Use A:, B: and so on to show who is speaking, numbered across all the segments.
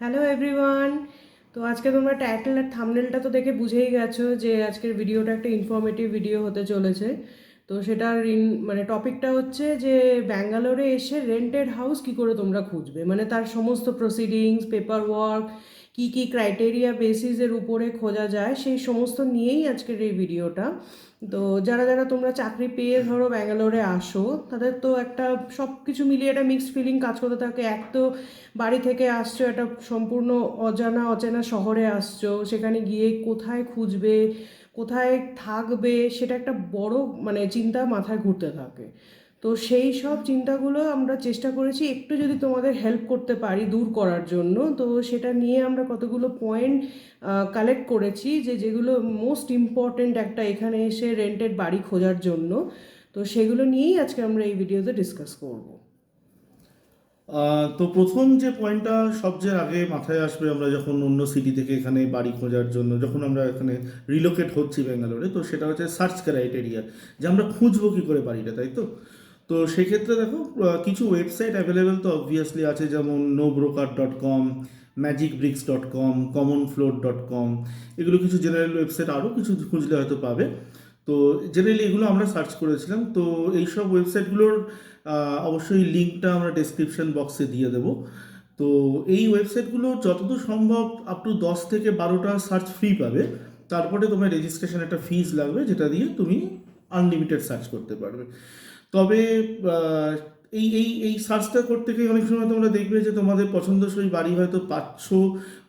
A: Hello everyone তো আজকে তোমরা টাইটেল আর থামনেলটা তো দেখে বুঝেই গেছো যে আজকের ভিডিওটা একটা ইনফরমেটিভ ভিডিও হতে চলেছে। তো সেটার মানে টপিকটা হচ্ছে যে ব্যাঙ্গালোরে এসে রেন্টেড হাউস কি করে তোমরা খুঁজবে? মানে তার সমস্ত প্রসিডিংস পেপার ওয়ার্ক কী কী ক্রাইটেরিয়া বেসিসের উপরে খোঁজা যায়, সেই সমস্ত নিয়েই আজকের এই ভিডিওটা তো যারা যারা তোমরা চাকরি পেয়ে ধরো ব্যাঙ্গালোরে আসো, তাদের তো একটা সব কিছু মিলিয়ে একটা মিক্সড ফিলিং কাজ করতে থাকে। এক তো বাড়ি থেকে আসছো, একটা সম্পূর্ণ অজানা, অচেনা শহরে আসছো, সেখানে গিয়ে কোথায় খুঁজবে, কোথায় থাকবে, সেটা একটা বড় মানে চিন্তা মাথায় ঘুরতে থাকে। তো সেই সব চিন্তাগুলো আমরা চেষ্টা করেছি একটু যদি তোমাদের হেল্প করতে পারি দূর করার জন্য। তো সেটা নিয়ে আমরা কতগুলো পয়েন্ট কালেক্ট করেছি যে যেগুলো মোস্ট ইম্পর্ট্যান্ট একটা এখানে এসে রেন্টেড বাড়ি খোঁজার জন্য। তো সেগুলো নিয়েই আজকে আমরা এই ভিডিওতে ডিসকাস করব।
B: তো প্রথম যে পয়েন্টটা সবচেয়ে আগে মাথায় আসবে আমরা যখন অন্য সিটি থেকে এখানে বাড়ি খোঁজার জন্য, যখন আমরা এখানে রিলোকেট হচ্ছি ব্যাঙ্গালোরে, তো সেটা হচ্ছে সার্চ ক্রাইটেরিয়া যে আমরা খুঁজবো কী করে বাড়িটা, তাই তো? তো সেক্ষেত্রে দেখো কিছু ওয়েবসাইট অ্যাভেলেবেল তো অবভিয়াসলি আছে যেমন no broker dot com magic bricks dot com common floor dot com এগুলো কিছু জেনারেল ওয়েবসাইট আরও কিছু খুঁজলে হয়তো পাবে। তো জেনারেলি এগুলো আমরা সার্চ করেছিলাম। তো এইসব ওয়েবসাইটগুলোর অবশ্যই লিঙ্কটা আমরা ডেসক্রিপশন বক্সে দিয়ে দেবো। তো এই ওয়েবসাইটগুলো যতদূর সম্ভব আপ টু দশ থেকে বারোটা সার্চ ফ্রি পাবে। তারপরে তোমার রেজিস্ট্রেশন একটা ফিজ লাগবে, যেটা দিয়ে তুমি আনলিমিটেড সার্চ করতে পারবে। তবে এই এই এই সার্চটা করতে গিয়ে অনেক সময় তোমরা দেখবে যে তোমাদের পছন্দসই বাড়ি হয়তো পাচ্ছ,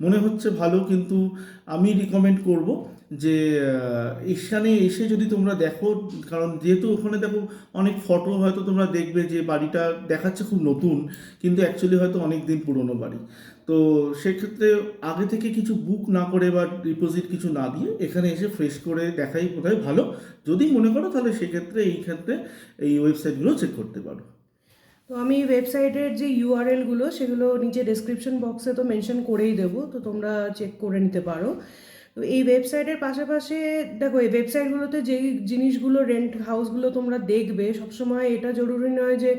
B: মনে হচ্ছে ভালো, কিন্তু আমি রিকমেন্ড করব যে এখানে এসে যদি তোমরা দেখো, কারণ যেহেতু ওখানে দেখো অনেক ফটো হয়তো তোমরা দেখবে যে বাড়িটা দেখাচ্ছে খুব নতুন, কিন্তু অ্যাকচুয়ালি হয়তো অনেক দিন পুরনো বাড়ি। তো সেক্ষেত্রে আগে থেকে কিছু বুক না করে বা ডিপোজিট কিছু না দিয়ে এখানে এসে ফ্রেশ করে দেখাই বোধহয় ভালো। যদি মনে করো তাহলে সেক্ষেত্রে এই ক্ষেত্রে এই ওয়েবসাইটগুলো চেক করতে পারো।
A: তো আমি ওয়েবসাইটের যে ইউআরএলগুলো সেগুলো নিচে ডেসক্রিপশন বক্সে তো মেনশন করেই দেবো, তো তোমরা চেক করে নিতে পারো। তো এই ওয়েবসাইটের পাশাপাশি দেখো, এই ওয়েবসাইটগুলোতে যেই জিনিসগুলো রেন্ট হাউসগুলো তোমরা দেখবে, সবসময় এটা জরুরি নয় যে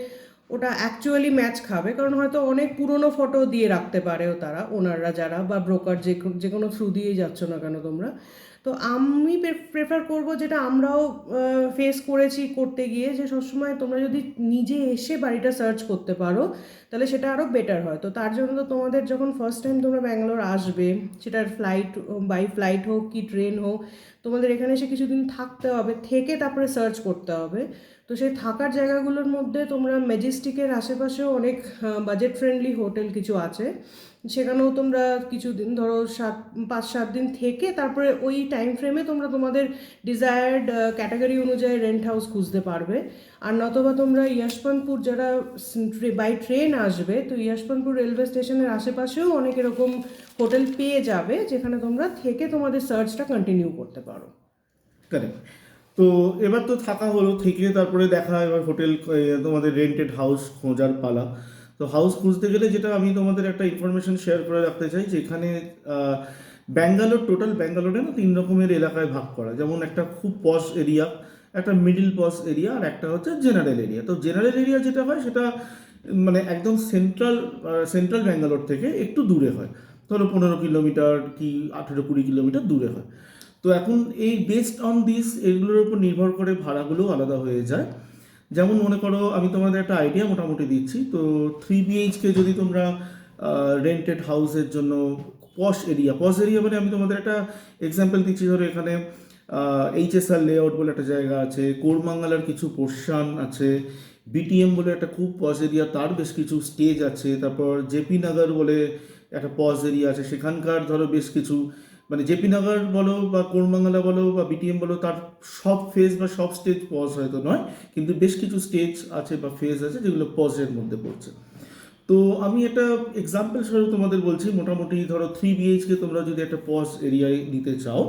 A: ওটা অ্যাকচুয়ালি ম্যাচ খাবে, কারণ হয়তো অনেক পুরনো ফটো দিয়ে রাখতে পারেও তারা ওনাররা যারা বা ব্রোকার যে যে কোনো থ্রু দিয়েই যাচ্ছ না কেন তোমরা। তো আমি প্রেফার করব যেটা আমরাও ফেস করেছি করতে গিয়ে যে সবসময় তোমরা যদি নিজে এসে বাড়িটা সার্চ করতে পারো, তাহলে সেটা আরও বেটার হয়। তো তার জন্য তো তোমাদের যখন ফার্স্ট টাইম তোমরা ব্যাঙ্গালোর আসবে, সেটার ফ্লাইট বাই ফ্লাইট হোক কি ট্রেন হোক, তোমাদের এখানে এসে কিছুদিন থাকতে হবে, থেকে তারপরে সার্চ করতে হবে। তো সেই থাকার জায়গাগুলোর মধ্যে তোমরা ম্যাজেস্টিকের আশেপাশেও অনেক বাজেট ফ্রেন্ডলি হোটেল কিছু আছে। সেখানেও তোমরা কিছুদিন, ধরো সাত, পাঁচ, সাত দিন থেকে তারপরে ওই টাইম ফ্রেমে তোমরা তোমাদের ডিজায়ার্ড ক্যাটাগরি অনুযায়ী রেন্ট হাউস খুঁজতে পারবে। আর নতবা তোমরা ইয়াশপানপুর যারা বাই ট্রেন আসবে, তো ইয়াশপানপুর রেলওয়ে স্টেশনের আশেপাশেও অনেক এরকম হোটেল পেয়ে যাবে, যেখানে তোমরা থেকে তোমাদের সার্চটা কন্টিনিউ করতে পারো।
B: কারেক্ট তো এবার তো থাকা হলো থেকে তারপরে দেখা এবার হোটেল তোমাদের রেন্টেড হাউস খোঁজার পালা। তো হাউস খুঁজতে গেলে যেটা আমি তোমাদের একটা ইনফরমেশন শেয়ার করে রাখতে চাই, যে এখানে ব্যাঙ্গালোর টোটাল ব্যাঙ্গালোরে না তিন রকমের এলাকায় ভাগ করা। যেমন একটা খুব পশ এরিয়া একটা মিডিল পশ এরিয়া আর একটা হচ্ছে জেনারেল এরিয়া তো জেনারেল এরিয়া যেটা হয়, সেটা মানে একদম সেন্ট্রাল সেন্ট্রাল ব্যাঙ্গালোর থেকে একটু দূরে হয়। ধরো পনেরো কিলোমিটার কি আঠেরো কুড়ি কিলোমিটার দূরে হয়। তো এখন এই বেসড অন দিস এগুলোর উপর নির্ভর করে ভাড়াগুলো আলাদা হয়ে যায়। যেমন মনে করো আমি তোমাদের একটা আইডিয়া মোটামুটি দিচ্ছি, তো থ্রি বিএইচকে যদি তোমরা রেন্টেড হাউসের জন্য পশ এরিয়া পশ এরিয়া মানে আমি তোমাদের একটা এক্সাম্পল দিচ্ছি, ধরো এখানে এইচএসআর লেআউট বলে একটা জায়গা আছে, কোরমাঙ্গালার কিছু পোর্শন আছে বিটিএম বলে একটা খুব পজ এরিয়া তার বেশ কিছু স্টেজ আছে, তারপর জেপি নগর বলে একটা পজ এরিয়া আছে, সেখানকার ধরো বেশ কিছু মানে জেপি নগর বলো বা কোরমাঙ্গালা বলো বা বিটিএম বলো, তার সব ফেজ বা সব স্টেজ পজ হয়তো নয়, কিন্তু বেশ কিছু স্টেজ আছে বা ফেজ আছে যেগুলো পজের মধ্যে পড়ছে। তো আমি একটা এক্সাম্পল স্বরূপ তোমাদের বলছি, মোটামুটি ধরো থ্রি বিএইচকে তোমরা যদি একটা পজ এরিয়ায় নিতে চাও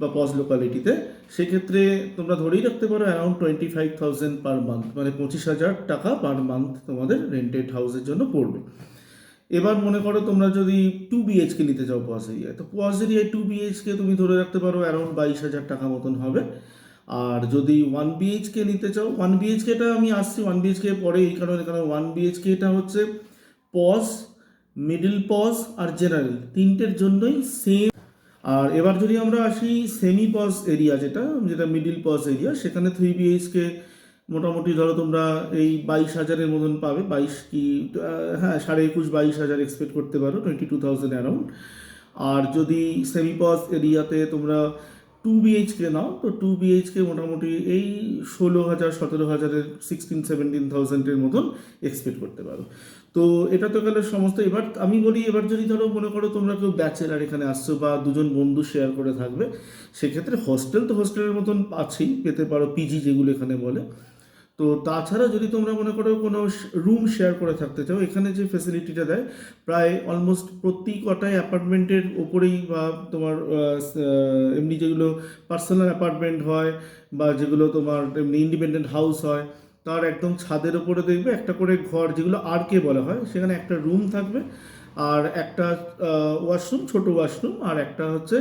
B: বা পজ লোকালিটিতে সেক্ষেত্রে তোমরা ধরেই রাখতে পারো around twenty five thousand per month মানে পঁচিশ হাজার টাকা পার মান্থ তোমাদের রেন্টেড হাউসের জন্য পড়বে। এবার মনে করো তোমরা যদি টু বিএইচকে নিতে চাও পজ এরিয়ায় তো পজ এরিয়ায় টু বিএইচকে তুমি ধরে রাখতে পারো অ্যারাউন্ড বাইশ হাজার টাকা মতন হবে। আর যদি ওয়ান বিএইচকে নিতে চাও ওয়ান বিএইচকেটা আমি আসছি ওয়ান বিএইচকে পরে এই কারণে, কারণ ওয়ান বিএইচকেটা হচ্ছে পজ মিডিল পজ আর জেনারেল তিনটের জন্যই সেম আর এবার যদি আমরা আসি সেমি পজ এরিয়া যেটা যেটা মিডিল পজ এরিয়া সেখানে থ্রি বিএইচকে মোটামুটি ধরো তোমরা এই বাইশ হাজারের মতন পাবে, বাইশ কি হ্যাঁ সাড়ে একুশ, বাইশ হাজার এক্সপেক্ট করতে পারো টোয়েন্টি টু থাউজেন্ড অ্যারাউন্ড আর যদি সেমি পজ এরিয়াতে তোমরা টু বিএইচকে নাও, তো টু বিএইচকে মোটামুটি এই ষোলো হাজার, সতেরো হাজারের সিক্সটিন সেভেন্টিন থাউজেন্ডের মতন এক্সপেক্ট করতে পারো। তো এটা তো গেলে সমস্ত, এবার আমি বলি, এবার যদি ধরো মনে করো তোমরা কেউ ব্যাচেলার এখানে আসছো বা দুজন বন্ধু শেয়ার করে থাকবে, সেক্ষেত্রে হোস্টেল তো হোস্টেলের মতন আছেই, পেতে পারো পিজি যেগুলো এখানে বলে। তো তাছাড়া যদি তোমরা মনে করো কোনো রুম শেয়ার করে থাকতে চাও, এখানে যে ফেসিলিটিটা দেয়, প্রায় অলমোস্ট প্রতি কটায় অ্যাপার্টমেন্টের ওপরেই বা তোমার এমনি যেগুলো পার্সোনাল অ্যাপার্টমেন্ট হয় বা যেগুলো তোমার এমনি ইন্ডিপেন্ডেন্ট হাউস হয়, তার একদম ছাদের ওপরে দেখবে একটা করে ঘর যেগুলো আর কে বলা হয়, সেখানে একটা রুম থাকবে, আর একটা ওয়াশরুম ছোট ওয়াশরুম আর একটা হচ্ছে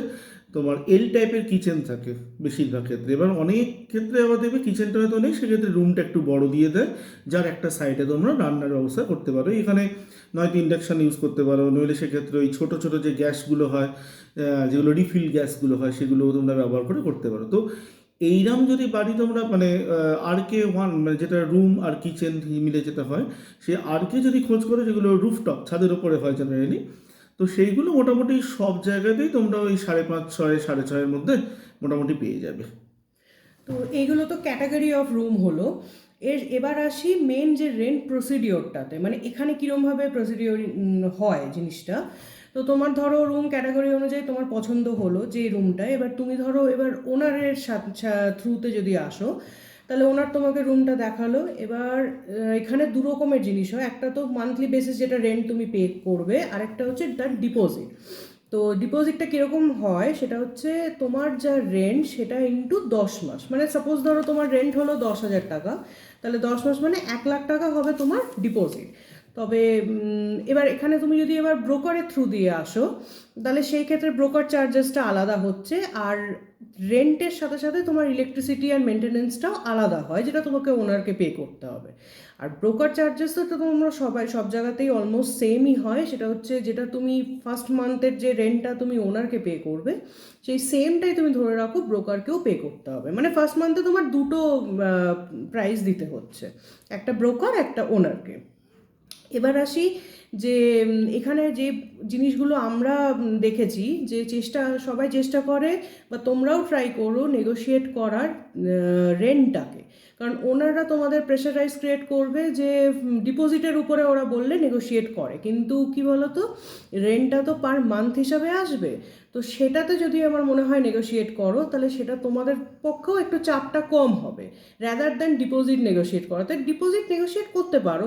B: তোমার এল টাইপের কিচেন থাকে বেশিরভাগ ক্ষেত্রে। এবার অনেক ক্ষেত্রে আবার দেখবে কিচেনটা হয়তো নেই, সেক্ষেত্রে রুমটা একটু বড় দিয়ে দেয়, যার একটা সাইডে তোমরা রান্নার ব্যবস্থা করতে পারো। এখানে নয়তো ইন্ডাকশান ইউজ করতে পারো, নইলে সেক্ষেত্রে ওই ছোটো ছোটো যে গ্যাসগুলো হয় যেগুলো রিফিল গ্যাসগুলো হয় সেগুলো তোমরা ব্যবহার করে করতে পারো। তো এইরকম যদি বাড়ি তোমরা মানে আর কে ওয়ান মানে যেটা রুম আর কিচেন মিলে যেটা হয়, সে আর কে যদি খোঁজ করো, যেগুলো রুফটপ ছাদের ওপরে হয় জেনারেলি তো সেইগুলো মোটামুটি সব জায়গাতেই তোমরা ওই সাড়ে পাঁচ, ছয়, সাড়ে ছয়ের মধ্যে মোটামুটি পেয়ে যাবে।
A: তো এইগুলো তো ক্যাটাগরি অফ রুম হলো। এর এবার আসি মেন যে রেন্ট প্রসিডিওরটাতে মানে এখানে কীরমভাবে প্রসিডিওর হয় জিনিসটা? তো তোমার ধরো রুম ক্যাটাগরি অনুযায়ী তোমার পছন্দ হলো যে রুমটা এবার তুমি ধরো এবার ওনারের থ্রুতে যদি আসো তাহলে ওনার তোমাকে রুমটা দেখাল। এবার এখানে দু রকমের জিনিস হয়। একটা তো মান্থলি বেসিস যেটা রেন্ট তুমি পে করবে, আরেকটা হচ্ছে তার ডিপোজিট তো ডিপোজিটটা কীরকম হয়, সেটা হচ্ছে তোমার যা রেন্ট সেটা ইন্টু দশ মাস। মানে সাপোজ ধরো তোমার রেন্ট হলো দশ হাজার টাকা, তাহলে দশ মাস মানে এক লাখ টাকা হবে তোমার ডিপোজিট তবে এবার এখানে তুমি যদি এবার ব্রোকারের থ্রু দিয়ে আসো, তাহলে সেই ক্ষেত্রে ব্রোকার চার্জেসটা আলাদা হচ্ছে আর রেন্টের সাথে সাথে তোমার ইলেকট্রিসিটি আর মেনটেনেন্সটাও আলাদা হয়, যেটা তোমাকে ওনারকে পে করতে হবে। আর ব্রোকার চার্জেস তো তোমরা সবাই, সব জায়গাতেই অলমোস্ট সেমই হয়, সেটা হচ্ছে যেটা তুমি ফার্স্ট মান্থের যে রেন্টটা তুমি ওনারকে পে করবে, সেই সেমটাই তুমি ধরে রাখো ব্রোকারকেও পে করতে হবে। মানে ফার্স্ট মান্থে তোমার দুটো প্রাইস দিতে হচ্ছে, একটা ব্রোকার একটা ওনারকে এবার আসি যে এখানে যে জিনিসগুলো আমরা দেখেছি যে চেষ্টা, সবাই চেষ্টা করে বা তোমরাও ট্রাই করো নেগোশিয়েট করার রেন্টটাকে কারণ ওনারা তোমাদের প্রেশারাইজ ক্রিয়েট করবে যে ডিপোজিটের উপরে ওরা বললে নেগোশিয়েট করে। কিন্তু কি বলতো রেন্টটা তো পার মান্থ হিসাবে আসবে। তো সেটাতে যদি আমার মনে হয় নেগোশিয়েট করো, তাহলে সেটা তোমাদের পক্ষেও একটু চাপটা কম হবে। র্যাদার দ্যান ডিপোজিট নেগোশিয়েট করা। তাই ডিপোজিট নেগোশিয়েট করতে পারো।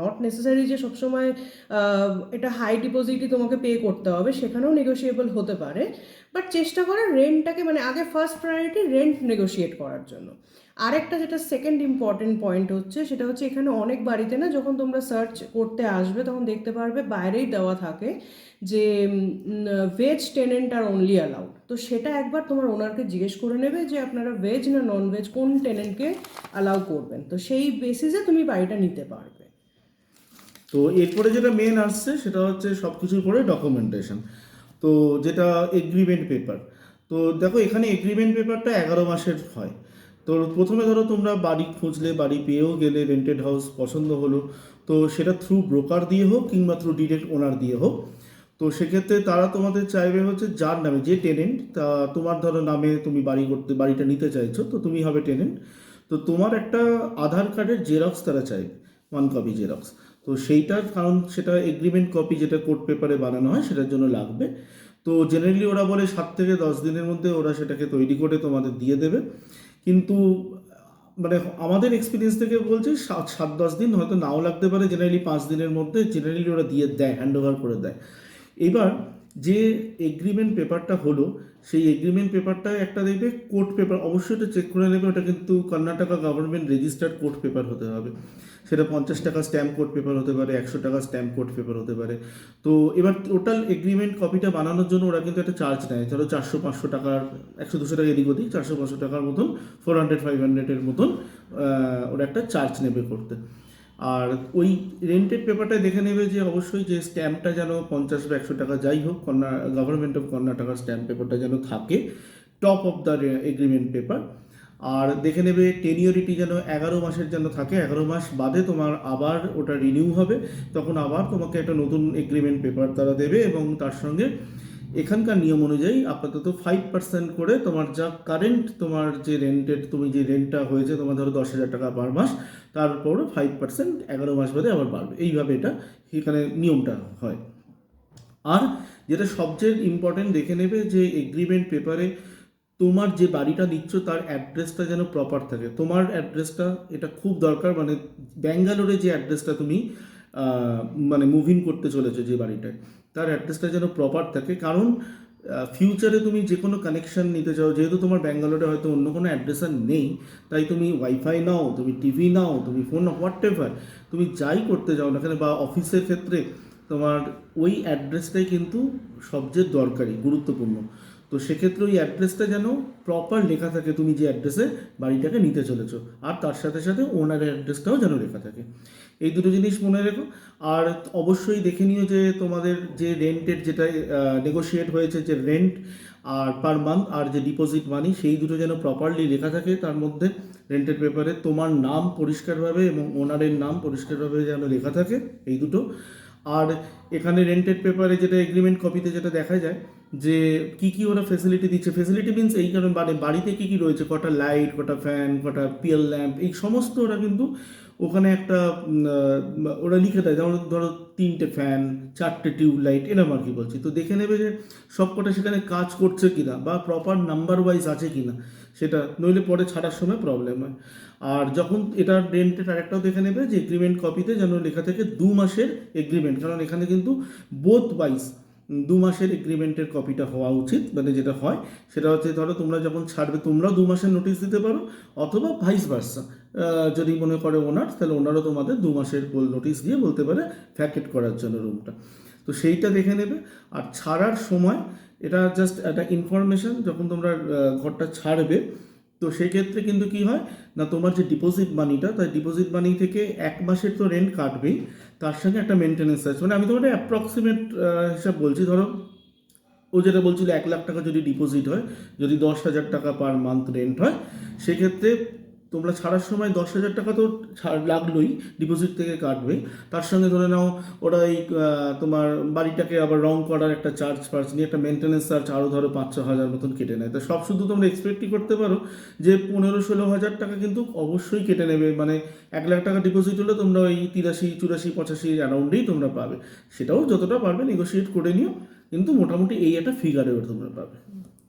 A: নট নেসেসারি যে সবসময় এটা হাই ডিপোজিটই তোমাকে পে করতে হবে, সেখানেও নেগোশিয়েবল হতে পারে। বাট চেষ্টা করো রেন্টটাকে মানে আগে ফার্স্ট প্রায়োরিটি রেন্ট নেগোশিয়েট করার জন্য। আরেকটা যেটা সেকেন্ড ইম্পর্টেন্ট পয়েন্ট হচ্ছে, সেটা হচ্ছে এখানে অনেক বাড়িতে না, যখন তোমরা সার্চ করতে আসবে, তখন দেখতে পারবে বাইরেই দেওয়া থাকে যে ভেজ টেনেন্ট আর অনলি অ্যালাউড তো সেটা একবার তোমার ওনারকে জিজ্ঞেস করে নেবে যে, আপনারা ভেজ না নন ভেজ কোন টেনেন্টকে অ্যালাউ করবেন? তো সেই বেসিসে তুমি বাড়িটা নিতে পারবে।
B: তো এরপরে যেটা মেন আসছে, সেটা হচ্ছে সব কিছুর পরে ডকুমেন্টেশন তো যেটা এগ্রিমেন্ট পেপার তো দেখো এখানে এগ্রিমেন্ট পেপারটা এগারো মাসের হয়। তো প্রথমে ধরো তোমরা বাড়ি খুঁজলে, বাড়ি পেয়েও গেলে রেন্টেড হাউস পছন্দ হলো, তো সেটা থ্রু ব্রোকার দিয়ে হোক কিংবা থ্রু ডিরেক্ট ওনার দিয়ে হোক, তো সেক্ষেত্রে তারা তোমাদের চাইবে হচ্ছে যার নামে, যে টেনেন্ট তা তোমার ধরো নামে তুমি বাড়ি করতে, বাড়িটা নিতে চাইছো, তো তুমি হবে টেনেন্ট তো তোমার একটা আধার কার্ডের জেরক্স তারা চাইবে ওয়ান কপি জেরক্স তো সেইটার কারণ সেটা এগ্রিমেন্ট কপি যেটা কোর্ট পেপারে বানানো হয় সেটার জন্য লাগবে। তো জেনারেলি ওরা বলে সাত থেকে দশ দিনের মধ্যে ওরা সেটাকে তৈরি করে তোমাদের দিয়ে দেবে। কিন্তু মানে আমাদের এক্সপিরিয়েন্স থেকে বলছি সাত সাত, দশ দিন হয়তো নাও লাগতে পারে জেনারেলি পাঁচ দিনের মধ্যে জেনারেলি ওরা দিয়ে দেয় হ্যান্ড ওভার করে দেয়। এবার যে এগ্রিমেন্ট পেপারটা হলো, সেই এগ্রিমেন্ট পেপারটায় একটা দেখবে কোর্ট পেপার অবশ্যই এটা চেক করে নেবে, ওটা কিন্তু Karnataka government registered court paper হতে হবে। সেটা পঞ্চাশ টাকা স্ট্যাম্প কোড পেপার হতে পারে, একশো টাকা স্ট্যাম্প কোড পেপার হতে পারে। তো এবার টোটাল এগ্রিমেন্ট কপিটা বানানোর জন্য ওরা কিন্তু একটা চার্জ নেয়। ধরো চারশো পাঁচশো টাকার, একশো দুশো টাকা এদিক ওদিক, চারশো পাঁচশো টাকার মতন ফোর হান্ড্রেড ফাইভ হান্ড্রেডের মতন ওরা একটা চার্জ নেবে করতে। আর ওই রেন্টেড পেপারটা দেখে নেবে যে অবশ্যই যে স্ট্যাম্পটা যেন পঞ্চাশ বা একশো টাকা যাই হোক কর্ণা গভর্নমেন্ট অফ কর্ণাটকার স্ট্যাম্প পেপারটা যেন থাকে top of the agreement paper আর দেখে নেবে টেনিওরিটি যেন এগারো মাসের জন্য থাকে। এগারো মাস বাদে তোমার আবার ওটা রিনিউ হবে। তখন আবার তোমাকে একটা নতুন এগ্রিমেন্ট পেপার তারা দেবে এবং তার সঙ্গে এখানকার নিয়ম অনুযায়ী আপাতত ফাইভ পার্সেন্ট করে তোমার যা কারেন্ট তোমার যে রেন্টেড তুমি যে রেন্টটা হয়েছে তোমার ধরো দশ হাজার টাকা পার মাস তারপর ফাইভ পার্সেন্ট এগারো মাস বাদে আবার বাড়বে। এইভাবে এটা এখানে নিয়মটা হয়। আর যেটা সবচেয়ে ইম্পর্টেন্ট দেখে নেবে যে এগ্রিমেন্ট পেপারে তোমার যে বাড়িটা নিচ্ছ তার অ্যাড্রেসটা যেন প্রপার থাকে। তোমার অ্যাড্রেসটা এটা খুব দরকার মানে ব্যাঙ্গালোরে যে অ্যাড্রেসটা তুমি মানে মুভিং করতে চলেছো যে বাড়িটায়, তার অ্যাড্রেসটা যেন প্রপার থাকে। কারণ ফিউচারে তুমি যে কোনো কানেকশন নিতে চাও, যেহেতু তোমার ব্যাঙ্গালোরে হয়তো অন্য কোনো অ্যাড্রেস আর নেই, তাই তুমি ওয়াইফাই নাও, তুমি টিভি নাও, তুমি ফোন নাও হোয়াট এভার তুমি যাই করতে যাও না কেন, বা অফিসের ক্ষেত্রে তোমার ওই অ্যাড্রেসটাই কিন্তু সবচেয়ে দরকারি, গুরুত্বপূর্ণ। তো সেক্ষেত্রে ওই অ্যাড্রেসটা যেন প্রপার লেখা থাকে তুমি যে অ্যাড্রেসে বাড়িটাকে নিতে চলেছো। আর তার সাথে সাথে ওনারের অ্যাড্রেসটাও যেন লেখা থাকে। এই দুটো জিনিস মনে রেখো। আর অবশ্যই দেখে নিও যে তোমাদের যে রেন্টের যেটা নেগোশিয়েট হয়েছে যে রেন্ট আর পার মান্থ আর যে ডিপোজিট মানি সেই দুটো যেন প্রপারলি লেখা থাকে। তার মধ্যে রেন্টের পেপারে তোমার নাম পরিষ্কারভাবে এবং ওনারের নাম পরিষ্কারভাবে যেন লেখা থাকে। এই দুটো। আর এখানে রেন্টেড পেপারে যেটা এগ্রিমেন্ট কপিতে যেটা দেখা যায় যে কি কি ওরা ফেসিলিটি দিচ্ছে। ফেসিলিটি মিনস এই কারণে মানে বাড়িতে কি কি রয়েছে? কটা লাইট কটা ফ্যান কটা পিএল ল্যাম্প এই সমস্ত ওরা কিন্তু ওখানে একটা ওরা লিখে দেয়। যেমন ধরো তিনটে ফ্যান চারটে টিউব লাইট এরকম আর কি বলছি। তো দেখে নেবে যে সব কটা সেখানে কাজ করছে কিনা বা প্রপার নাম্বার ওয়াইজ আছে কিনা। সেটা, নইলে পরে ছাড়ার সময় প্রবলেম হয়। আর যখন এটা রেন্টের আরেকটাও দেখে নেবে যে এগ্রিমেন্ট কপিতে যেন লেখা থাকে দু মাসের এগ্রিমেন্ট কারণ এখানে কিন্তু বোথ ওয়াইজ দু মাসের এগ্রিমেন্টের কপিটা হওয়া উচিত মানে যেটা হয়, সেটা হচ্ছে ধরো তোমরা যখন ছাড়বে, তোমরাও দু মাসের নোটিশ দিতে পারো, অথবা ভাইস ভার্সা যদি মনে করে ওনার তাহলে ওনারও তোমাদের দু মাসের নোটিশ দিয়ে বলতে পারে ভ্যাকেট করার জন্য রুমটা তো সেইটা দেখে নেবে। আর ছাড়ার সময় এটা জাস্ট একটা ইনফরমেশন যখন তোমরা ঘরটা ছাড়বে, তো সেই ক্ষেত্রে কিন্তু কি হয়, না তোমার যে ডিপোজিট মানিটা তাই ডিপোজিট মানি থেকে এক মাসের তো রেন্ট কাটবেই, তার সঙ্গে একটা মেনটেনেন্স আছে। মানে আমি তোমার অ্যাপ্রক্সিমেট হিসাব বলছি, ধরো, ও যেটা বলছিল, এক লাখ টাকা যদি ডিপোজিট হয়, যদি দশ হাজার টাকা পার মান্থ রেন্ট হয়, সেক্ষেত্রে তোমরা ছাড়ার সময় দশ হাজার টাকা তো লাগলোই ডিপোজিট থেকে কাটবে। তার সঙ্গে ধরে নাও ওরা এই তোমার বাড়িটাকে আবার রং করার একটা চার্জ ফার্জ নিয়ে একটা মেনটেনেন্স চার্জ আরও ধরো পাঁচ ছ হাজার মতন কেটে নেয়। তো সব শুধু তোমরা এক্সপেক্টই করতে পারো যে পনেরো ষোলো হাজার টাকা কিন্তু অবশ্যই কেটে নেবে। মানে এক লাখ টাকা ডিপোজিট হলে তোমরা ওই তিরাশি, চুরাশি, পঁচাশি অ্যারাউন্ডেই তোমরা পাবে। সেটাও যতটা পারবে নেগোশিয়েট করে নিও। কিন্তু মোটামুটি এই একটা ফিগারে তোমরা পাবে।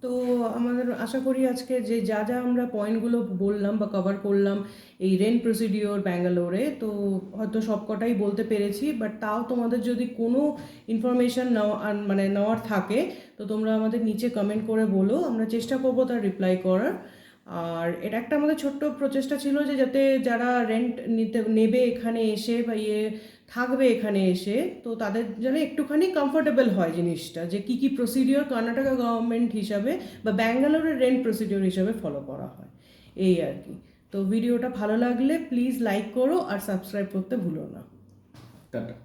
A: তো আমাদের আশা করি আজকে যে যা যা আমরা পয়েন্টগুলো বললাম বা কভার করলাম, এই রেন্ট প্রসিডিওর ব্যাঙ্গালোরে, তো হয়তো সবকটাই বলতে পেরেছি বাট তাও তোমাদের যদি কোনো ইনফরমেশান নেওয়া মানে নেওয়ার থাকে, তো তোমরা আমাদের নিচে কমেন্ট করে বলো, আমরা চেষ্টা করব তার রিপ্লাই করার। আর এটা একটা আমাদের ছোট্ট প্রচেষ্টা ছিল যে যাতে যারা রেন্ট নিতে, নেবে এখানে এসে বা ইয়ে থাকবে এখানে এসে, তো তাদের যেন একটুখানি কমফোর্টেবল হয় জিনিসটা, যে কি কি প্রসিডিওর কর্ণাটকা গভর্নমেন্ট হিসাবে বা ব্যাঙ্গালোরের রেন্ট প্রসিডিওর হিসাবে ফলো করা হয়। এই আর কি। তো ভিডিওটা ভালো লাগলে প্লিজ লাইক করো আর সাবস্ক্রাইব করতে ভুলো না।
B: টাটা।